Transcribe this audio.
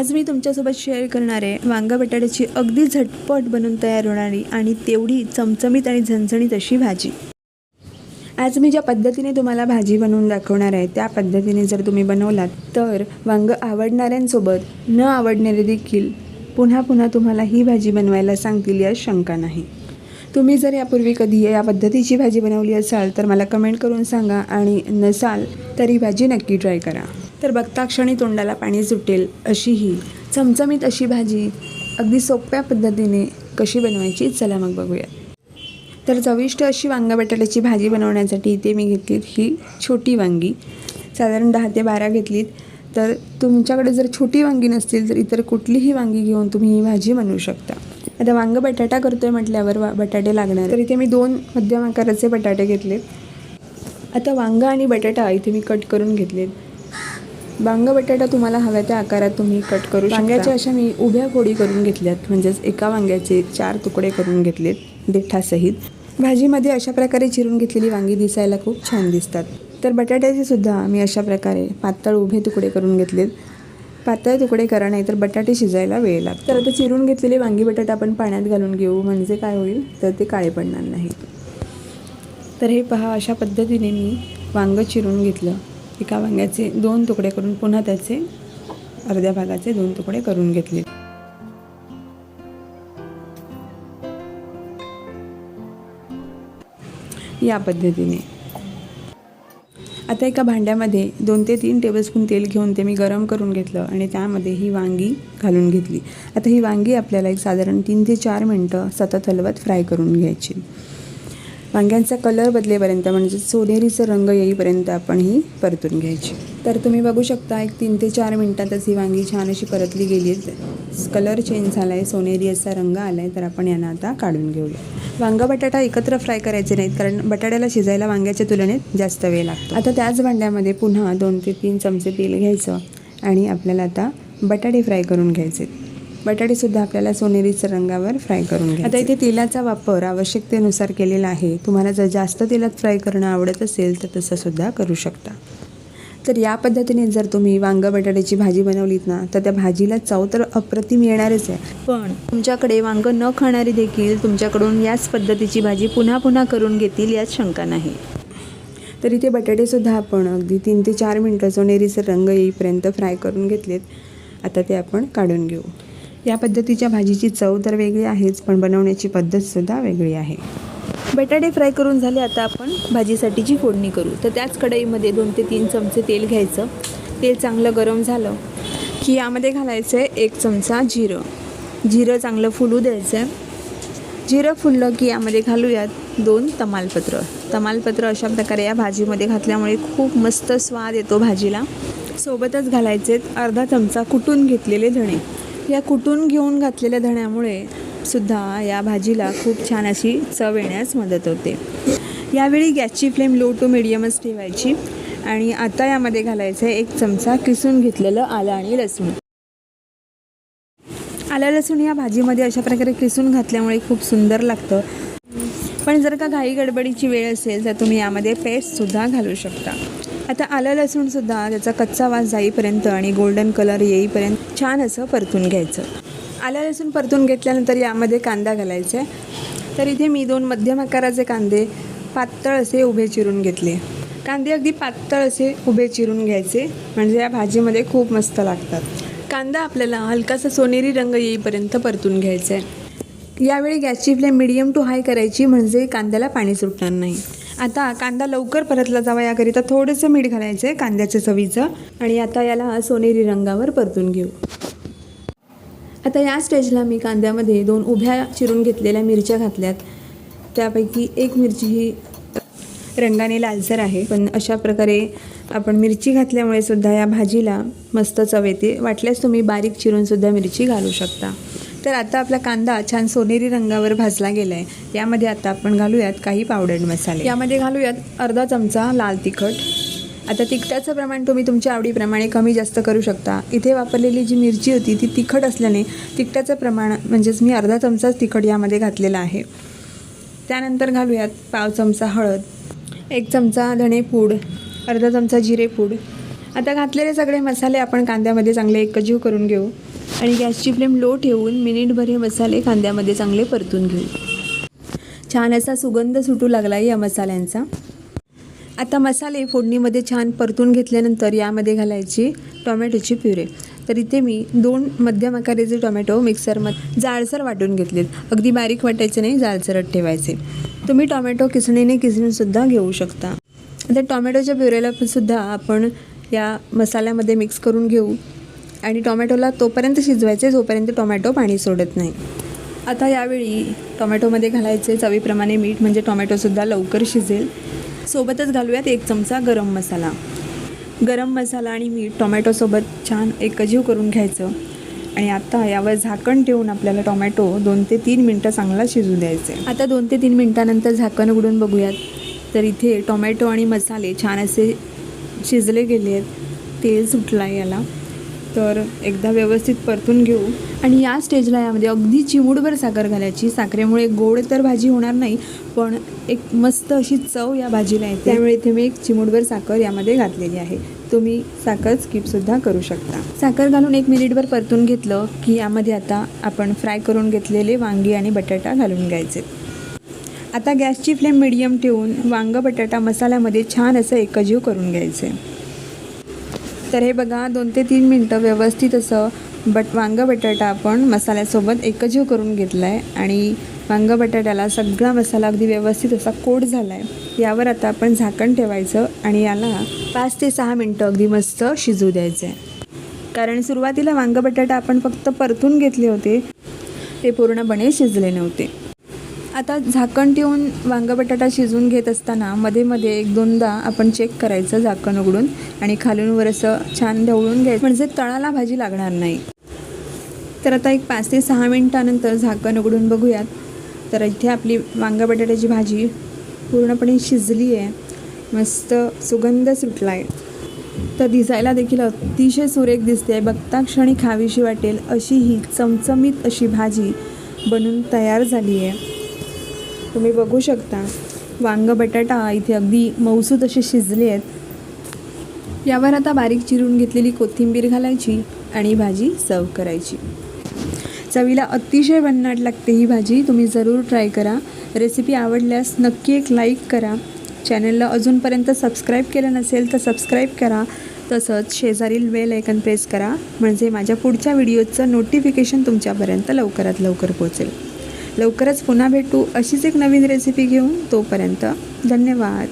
आज मी तुमच्यासोबत शेअर करणार आहे. वांगा बटाट्याची अगदी झटपट बनून तयार होणारी आणि तेवढी चमचमीत आणि झणझणीत अशी भाजी. आज मी ज्या पद्धतीने तुम्हाला भाजी बनवून दाखवणार आहे त्या पद्धतीने जर तुम्ही बनवलात तर वांग आवडणाऱ्यांसोबत न आवडणारे देखील पुन्हा पुन्हा तुम्हाला ही भाजी बनवायला सांगतील या शंका नाही. तुम्ही जर यापूर्वी कधी या पद्धतीची भाजी बनवली असाल तर मला कमेंट करून सांगा आणि नसाल तर ही भाजी नक्की ट्राय करा. तर बघता क्षणी तोंडाला पाणी सुटेल अशी ही चमचमीत अशी भाजी अगदी सोप्या पद्धतीने कशी बनवायची चला मग बघूया. तर चविष्ट अशी वांगा बटाट्याची भाजी बनवण्यासाठी इथे मी घेतलीत ही छोटी वांगी. साधारण दहा ते बारा घेतलीत. तर तुमच्याकडे जर छोटी वांगी नसतील तर इतर कुठलीही वांगी घेऊन तुम्ही ही भाजी बनवू शकता. आता वांग बटाटा करतो आहे म्हटल्यावर वा बटाटे लागणार तर इथे मी दोन मध्यम आकाराचे बटाटे घेतलेत. आता वांगा आणि बटाटा इथे मी कट करून घेतलेत. वांग बटाटा तुम्हाला हव्या त्या आकारात तुम्ही कट करू शकता. वांग्याच्या अशा मी उभ्या फोडी करून घेतल्यात म्हणजेच एका वांग्याचे चार तुकडे करून घेतलेत देठासहित. भाजीमध्ये अशा प्रकारे चिरून घेतलेली वांगी दिसायला खूप छान दिसतात. तर बटाट्याचे सुद्धा मी अशा प्रकारे पातळ उभे तुकडे करून घेतलेत. पातळ तुकडे करा नाही तर बटाटे शिजायला वेळ लागतो. तर आता चिरून घेतलेले वांगी बटाटा आपण पाण्यात घालून घेऊ. म्हणजे काय होईल? तर ते काळे पडणार नाही तर हे पहा अशा पद्धतीने मी वांगं चिरून घेतलं. एका वांग्याचे दोन तुकडे करून पुन्हा त्याचे अर्ध्या भागाचे दोन तुकडे करून घेतले. या पद्धतीने. आता एका भांड्यामध्ये दोन ते तीन टेबलस्पून तेल घेऊन ते मी गरम करून घेतलं आणि त्यामध्ये ही वांगी घालून घेतली. आता ही वांगी आपल्याला एक साधारण तीन ते चार मिनटं सतत हलवत फ्राय करून घ्यायची. वांग्यांचा कलर बदलेपर्यंत म्हणजे सोनेरीचं रंग येईपर्यंत आपण ही परतून घ्यायची. तर तुम्ही बघू शकता एक तीन ते चार मिनटातच ही वांगी छान अशी परतली गेली कलर चेंज झाला आहे सोनेरी असा रंग आला आहे तर आपण यांना आता काढून घेऊया. वांगा बटाटा एकत्र फ्राय करायचे नाहीत कारण बटाट्याला शिजायला वांग्याच्या तुलनेत जास्त वेळ लागतो. आता त्याच भांड्यामध्ये पुन्हा दोन ते तीन चमचे तेल घ्यायचं आणि आपल्याला आता बटाटे फ्राय करून घ्यायचे. बटाटेसुद्धा आपल्याला सोनेरीच्या रंगावर फ्राय करून घ्या आता इथे तेलाचा वापर आवश्यकतेनुसार केलेला आहे. तुम्हाला जर जास्त तेलात फ्राय करणं आवडत असेल तर तसंसुद्धा करू शकता. तर या पद्धतीने जर तुम्ही वांग बटाट्याची भाजी बनवलीत ना तर त्या भाजीला चव तर अप्रतिम येणारच आहे. पण तुमच्याकडे वांग न खाणारी देखील तुमच्याकडून याच पद्धतीची भाजी पुन्हा पुन्हा करून घेतील यात शंका नाही. तर इथे बटाटेसुद्धा आपण अगदी तीन ते चार मिनटं सोनेरीचे रंग येईपर्यंत फ्राय करून घेतलेत. आता ते आपण काढून घेऊ. या पद्धतीच्या भाजीची चव तर वेगळी आहेच पण बनवण्याची पद्धतसुद्धा वेगळी आहे. बटाटे फ्राय करून झाले आता आपण भाजीसाठीची फोडणी करू. तर त्याच कढईमध्ये दोन ते तीन चमचे तेल घ्यायचं. तेल चांगलं गरम झालं की यामध्ये घालायचं आहे एक चमचा जिरं. जिरं चांगलं फुलू द्यायचं आहे जिरं फुललं की यामध्ये घालूयात दोन तमालपत्र. तमालपत्र अशा प्रकारे या भाजीमध्ये घातल्यामुळे खूप मस्त स्वाद येतो भाजीला. सोबतच घालायचे अर्धा चमचा कुटून घेतलेले धणे. या कुटून घेऊन घातलेल्या धण्यामुळे सुद्धा या भाजीला खूप छान अशी चव येण्यास मदत होते. यावेळी गॅसची फ्लेम लो टू मिडियमच ठेवायची आणि आता यामध्ये घालायचं आहे एक चमचा किसून घेतलेलं आलं आणि लसूण. आलं लसूण या भाजीमध्ये अशा प्रकारे किसून घातल्यामुळे खूप सुंदर लागतं. पण जर का घाई गडबडीची वेळ असेल तर तुम्ही यामध्ये पेस्टसुद्धा घालू शकता. आता आलं लसूणसुद्धा त्याचा कच्चा वास जाईपर्यंत आणि गोल्डन कलर येईपर्यंत छान असं परतून घ्यायचं. आलं लसूण परतून घेतल्यानंतर यामध्ये कांदा घालायचा आहे. तर इथे मी दोन मध्यम आकाराचे कांदे पातळ असे उभे चिरून घेतले. कांदे अगदी पातळ असे उभे चिरून घ्यायचे म्हणजे या भाजीमध्ये खूप मस्त लागतात. कांदा आपल्याला हलकासा सोनेरी रंग येईपर्यंत परतून घ्यायचा आहे. यावेळी गॅसची फ्लेम मिडियम टू हाय करायची म्हणजे कांद्याला पाणी सुटणार नाही. आता कांदा लवकर परतला जावा याकरिता थोडंसं मीठ घालायचं आहे कांद्याच्या चवीचं. आणि आता याला सोनेरी रंगावर परतून घेऊ. आता या स्टेजला मी कांद्यामध्ये दोन उभ्या चिरून घेतलेल्या मिरच्या घातल्यात. त्यापैकी एक मिरची ही रंगाने लालसर आहे. पण अशा प्रकारे आपण मिरची घातल्यामुळे सुद्धा या भाजीला मस्त चव येते. वाटल्यास तुम्ही बारीक चिरूनसुद्धा मिरची घालू शकता. तर आता आपला कांदा छान सोनेरी रंगावर भाजला गेला आहे यामध्ये आता आपण घालूयात काही पावडर मसाले. यामध्ये घालूयात अर्धा चमचा लाल तिखट. आता तिखटाचं प्रमाण तुम्ही तुमच्या आवडीप्रमाणे कमी जास्त करू शकता. इथे वापरलेली जी मिरची होती ती तिखट असल्याने तिखटाचं प्रमाण म्हणजेच मी अर्धा चमचाच तिखट यामध्ये घातलेला आहे. त्यानंतर घालूयात पाव चमचा हळद एक चमचा धणेपूड अर्धा चमचा जिरेपूड आता घातलेले सगळे मसाले आपण कांद्यामध्ये चांगले एकजीव करून घेऊ. आणि गॅसची फ्लेम लो ठेवून मिनिटभर हे मसाले कांद्यामध्ये चांगले परतून घेऊ. छान असा सुगंध सुटू लागला आहे या मसाल्यांचा. आता मसाले फोडणीमध्ये छान परतून घेतल्यानंतर यामध्ये घालायची टोमॅटोची प्युरे. तर इथे मी दोन मध्यम आकाराचे टोमॅटो मिक्सरमध्ये जाळसर वाटून घेतलेत. अगदी बारीक वाटायचे नाही जाळसरत ठेवायचे. तुम्ही टोमॅटो किसणीने किसणूनसुद्धा घेऊ शकता. आता टोमॅटोच्या प्युरेला सुद्धा आपण या मसाल्यामध्ये मिक्स करून घेऊ. आणि टोमॅटोला तोपर्यंत शिजवायचे जोपर्यंत टोमॅटो पाणी सोडत नाही. आता यावेळी टोमॅटोमध्ये घालायचे चवीप्रमाणे मीठ म्हणजे टोमॅटोसुद्धा लवकर शिजेल. सोबतच घालूयात एक चमचा गरम मसाला. गरम मसाला आणि मीठ टोमॅटोसोबत छान एकजीव करून घ्यायचं. आणि आता यावर झाकण ठेवून आपल्याला टोमॅटो दोन ते तीन मिनटं चांगला शिजू द्यायचे. आता दोन ते तीन मिनटानंतर झाकण उघडून बघूयात. तर इथे टोमॅटो आणि मसाले छान असे शिजले गेले आहेत तेल सुटलं आहे याला. तर एकदा व्यवस्थित परतून घेऊ. आणि या स्टेजला यामध्ये अगदी चिमूडभर साखर घालायची. साखरेमुळे गोड तर भाजी होणार नाही पण एक मस्त अशी चव या भाजीला येते. त्यामुळे इथे मी एक चिमूडभर साखर यामध्ये घातलेली आहे. तुम्ही साखर स्किपसुद्धा करू शकता. साखर घालून एक मिनिटभर परतून घेतलं की यामध्ये आता आपण फ्राय करून घेतलेले वांगी आणि बटाटा घालून घ्यायचे. आता गॅसची फ्लेम मिडियम ठेवून वांग बटाटा मसाल्यामध्ये छान असं एकजीव करून घ्यायचे. तर हे बघा दोन ते तीन मिनटं व्यवस्थित असं बट वांग बटाटा आपण मसाल्यासोबत एकजीव करून घेतला आहे आणि वांग बटाट्याला सगळा मसाला अगदी व्यवस्थित असा कोट झाला आहे यावर आता आपण झाकण ठेवायचं आणि याला पाच ते सहा मिनटं अगदी मस्त शिजू द्यायचं आहे कारण सुरुवातीला वांग बटाटा आपण फक्त परतून घेतले होते ते पूर्णपणे शिजले नव्हते. आता झाकण ठेवून वांगा बटाटा शिजवून घेत असताना मध्ये मध्ये एक दोनदा आपण चेक करायचं झाकण उघडून आणि खालून वर असं छान ढवळून घ्यायचं. म्हणजे तळाला भाजी लागणार नाही. तर आता एक पाच ते सहा मिनटानंतर झाकण उघडून बघूयात. तर इथे आपली वांगा बटाट्याची भाजी पूर्णपणे शिजली आहे मस्त सुगंध सुटला आहे तर दिसायला देखील अतिशय सुरेख दिसते आहे बघता क्षणी खावीशी वाटेल अशी ही चमचमीत अशी भाजी बनून तयार झाली आहे तुम्ही बघू शकता. वांग बटाटा इथे अगदी मऊसूत असे शिजले आहेत. यावर आता बारीक चिरून घेतलेली कोथिंबीर घालायची आणि भाजी सर्व करायची. चवीला अतिशय भन्नाट लागते ही भाजी. तुम्ही जरूर ट्राय करा. रेसिपी आवडल्यास नक्की एक लाईक करा. चॅनलला अजूनपर्यंत सबस्क्राईब केलं नसेल तर सबस्क्राईब करा. तसंच शेजारील बेल ऐकन प्रेस करा. म्हणजे माझ्या पुढच्या व्हिडिओचं नोटिफिकेशन तुमच्यापर्यंत लवकरात लवकर पोहोचेल. लवकरच पुन्हा भेटू अशीच एक नवीन रेसिपी घेऊन तोपर्यंत धन्यवाद.